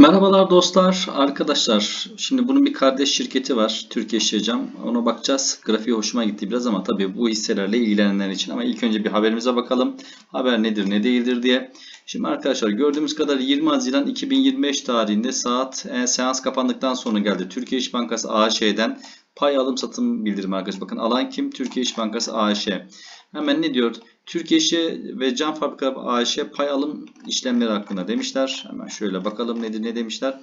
Merhabalar dostlar, arkadaşlar. Şimdi bunun bir kardeş şirketi var. Türkiye Şişecam. Ona bakacağız. Grafiği hoşuma gitti biraz ama tabii bu hisselerle ilgilenenler için. Ama ilk önce bir haberimize bakalım. Haber nedir, ne değildir diye. Şimdi arkadaşlar gördüğümüz kadar 20 Haziran 2025 tarihinde saat e, seans kapandıktan sonra geldi. Türkiye İş Bankası AŞ'den pay alım satım bildirimi arkadaşlar. Bakın alan kim? Türkiye İş Bankası AŞ. Hemen ne diyor? Türkiye İşi ve Cam Fabrikaları AŞ pay alım işlemleri hakkında demişler. Hemen şöyle bakalım nedir ne demişler.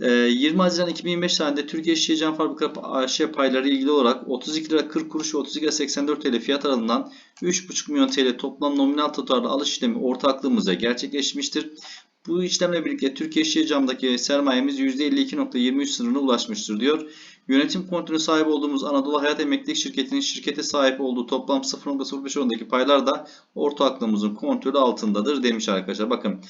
Ee, 20 Haziran 2025 tarihinde Türkiye İşçi Cam Fabrikaları AŞ payları ilgili olarak 32 lira 40 kuruş ve 32 lira 84 TL fiyat aralığından 3,5 milyon TL toplam nominal tutarlı alış işlemi ortaklığımızda gerçekleşmiştir. Bu işlemle birlikte Türkiye İşçi Cam'daki sermayemiz %52.23 sınırına ulaşmıştır diyor. Yönetim kontrolü sahip olduğumuz Anadolu Hayat Emeklilik Şirketi'nin şirkete sahip olduğu toplam 0.05 oranındaki paylar da ortaklığımızın kontrolü altındadır demiş arkadaşlar. Bakın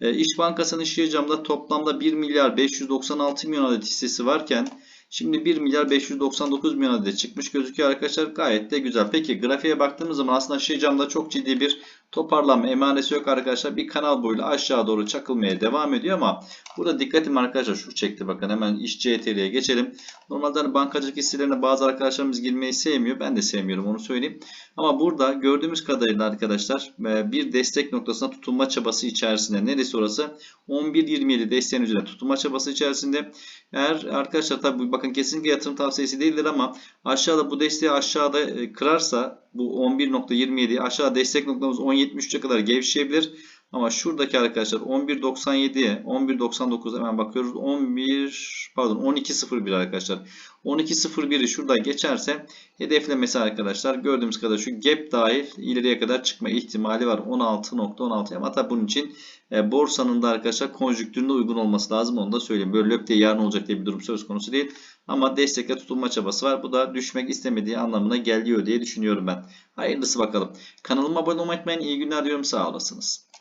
e, İş Bankası'nın Şişecam'da toplamda 1 milyar 596 milyon adet hissesi varken şimdi 1 milyar 599 milyon adet çıkmış gözüküyor arkadaşlar. Gayet de güzel. Peki grafiğe baktığımız zaman aslında Şişecam'da çok ciddi bir toparlanma emanesi yok arkadaşlar. Bir kanal boyuyla aşağı doğru çakılmaya devam ediyor ama burada dikkatim arkadaşlar şu çekti bakın hemen iş CTR'ye geçelim. Normalde hani bankacılık hisselerine bazı arkadaşlarımız girmeyi sevmiyor. Ben de sevmiyorum onu söyleyeyim. Ama burada gördüğümüz kadarıyla arkadaşlar e, bir destek noktasına tutunma çabası içerisinde. Neresi orası? 11.27 desteğin üzerine tutunma çabası içerisinde. Eğer arkadaşlar tabi bakın kesinlikle yatırım tavsiyesi değildir ama aşağıda bu desteği aşağıda e, kırarsa bu 11.27 aşağı destek noktamız 10.73'e kadar gevşeyebilir. Ama şuradaki arkadaşlar 11.97'ye 11.99 hemen bakıyoruz. 11 pardon 12.01 arkadaşlar. 12.01'i şurada geçerse hedeflemesi arkadaşlar gördüğümüz kadar şu gap dahil ileriye kadar çıkma ihtimali var. 16.16 ama tabi bunun için e, borsanın da arkadaşlar konjüktürüne uygun olması lazım. Onu da söyleyeyim. Böyle löp diye yarın olacak diye bir durum söz konusu değil. Ama destekle tutulma çabası var. Bu da düşmek istemediği anlamına geliyor diye düşünüyorum ben. Hayırlısı bakalım. Kanalıma abone olmayı unutmayın. İyi günler diyorum. Sağ olasınız.